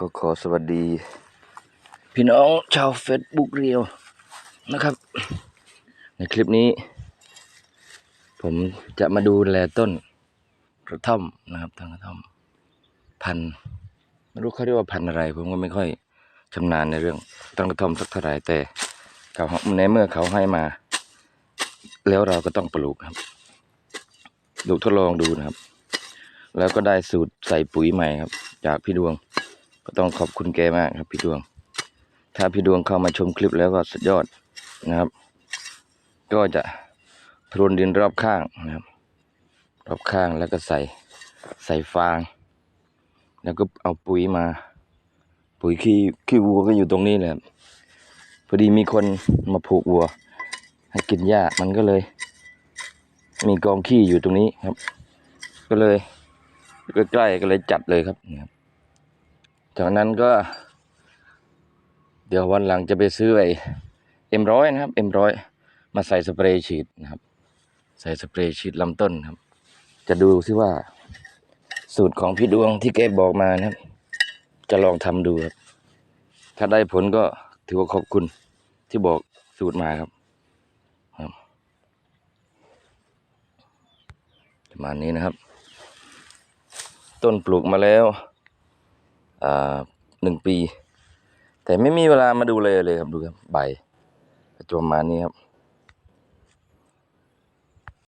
ก็ขอสวัสดี พี่น้องชาวเฟซบุ๊กเรียวนะครับ ในคลิปนี้ ผมจะมาดูแลต้นกระท่อมนะครับต้นกระท่อม พันไม่รู้เขาเรียกว่าพันอะไร ผมก็ไม่ค่อยชำนาญในเรื่องต้นกระท่อมสักเท่าไหร่แต่เขาในเมื่อเขาให้มา แล้วเราก็ต้องปลูกครับดูทดลองดูนะครับ แล้วก็ได้สูตรใส่ปุ๋ยใหม่ครับ จากพี่ดวง ก็ต้องขอบคุณแกมากครับพี่ดวง ถ้าพี่ดวงเข้ามาชมคลิปแล้วก็สุดยอดนะครับ ก็จะพรวนดินรอบข้างนะครับ รอบข้างแล้วก็ใส่ใส่ฟาง แล้วก็เอาปุ๋ยมา ปุ๋ยขี้ขี้วัวก็อยู่ตรงนี้แหละพอดีมีคนมาผูกวัว ให้กินหญ้ามันก็เลย มีกองขี้อยู่ตรงนี้ครับ ก็เลยใกล้ๆก็เลยจัดเลยครับ จากนั้นก็ เดี๋ยววันหลังจะไปซื้อไอ้เอ็มร้อยนะครับเอ็มร้อยมาใส่สเปรย์ฉีดนะครับ ใส่สเปรย์ฉีดลำต้นครับ จะดูซิว่า สูตรของพี่ดวงที่แกบอกมานะครับ จะลองทำดูครับ ถ้าได้ผลก็ถือว่าขอบคุณที่บอกสูตรมาครับครับประมาณนี้นะครับ ต้นปลูกมาแล้ว หนึ่งปี แต่ไม่มีเวลามาดูเลยเลยครับดูครับใบประจวบมานี้ครับ